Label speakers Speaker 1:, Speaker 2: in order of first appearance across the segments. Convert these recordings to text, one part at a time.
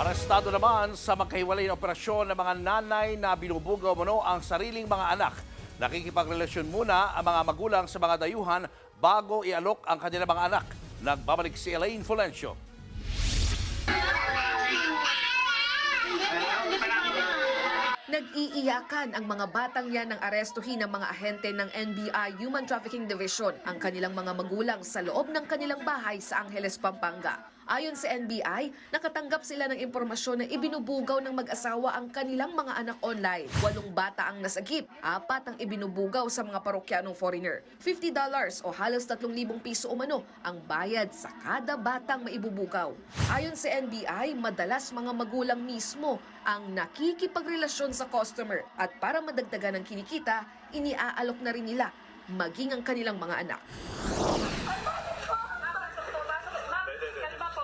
Speaker 1: Arestado naman sa magkahiwalay na operasyon ng mga nanay na binubugaw mo ang sariling mga anak. Nakikipagrelasyon muna ang mga magulang sa mga dayuhan bago ialok ang kanilang mga anak. Nagbabalik si Elaine Fulencio.
Speaker 2: Nag-iiyakan ang mga batang yan ng arestuhin ng mga ahente ng NBI Human Trafficking Division ang kanilang mga magulang sa loob ng kanilang bahay sa Angeles, Pampanga. Ayon sa NBI, nakatanggap sila ng impormasyon na ibinubugaw ng mag-asawa ang kanilang mga anak online. Walong bata ang nasagip, apat ang ibinubugaw sa mga parokyanong foreigner. $50 o halos 3,000 piso umano ang bayad sa kada batang maibubugaw. Ayon sa NBI, madalas mga magulang mismo ang nakikipagrelasyon sa customer at para madagdagan ng kinikita, iniaalok na rin nila maging ang kanilang mga anak.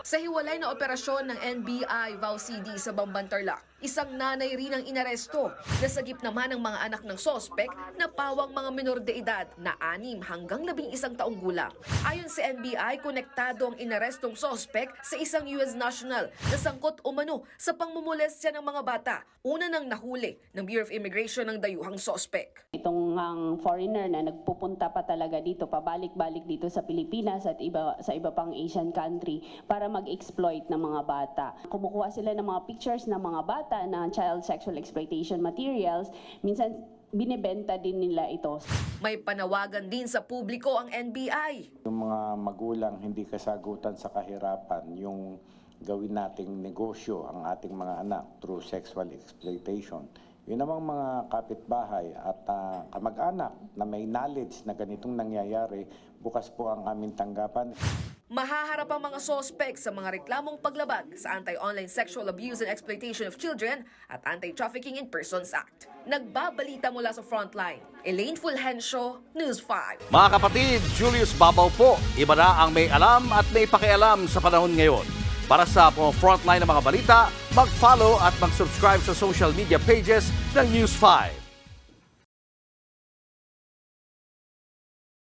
Speaker 2: Sa hiwalay na operasyon ng NBI Vow CD sa Bambantarlac, isang nanay rin ang inaresto. Nasagip naman ang mga anak ng sospek na pawang mga menor de edad na anim hanggang labing isang taong gulang. Ayon sa NBI, konektado ang inarestong sospek sa isang US national na sangkot umano sa pangmumulestya ng mga bata. Una nang nahuli ng Bureau of Immigration ng dayuhang sospek.
Speaker 3: Itong ang foreigner na nagpupunta pa talaga dito, pabalik-balik dito sa Pilipinas at iba, sa iba pang Asian country para mag-exploit ng mga bata. Kumukuha sila ng mga pictures ng mga bata na child sexual exploitation materials. Minsan, binibenta din nila ito.
Speaker 2: May panawagan din sa publiko ang NBI.
Speaker 4: Yung mga magulang hindi kasagutan sa kahirapan, yung gawin nating negosyo ang ating mga anak through sexual exploitation. Yun namang mga kapitbahay at ah, kamag-anak na may knowledge na ganitong nangyayari, bukas po ang aming tanggapan.
Speaker 2: Mahaharap ang mga sospek sa mga reklamong paglabag sa Anti-Online Sexual Abuse and Exploitation of Children at Anti-Trafficking in Persons Act. Nagbabalita mula sa Frontline, Elaine Fulgencio, News 5.
Speaker 1: Mga kapatid, Julius Babaw po. Iba na ang may alam at may pakialam sa panahon ngayon. Para sa mga frontline ng mga balita, mag-follow at mag-subscribe sa social media pages ng News 5.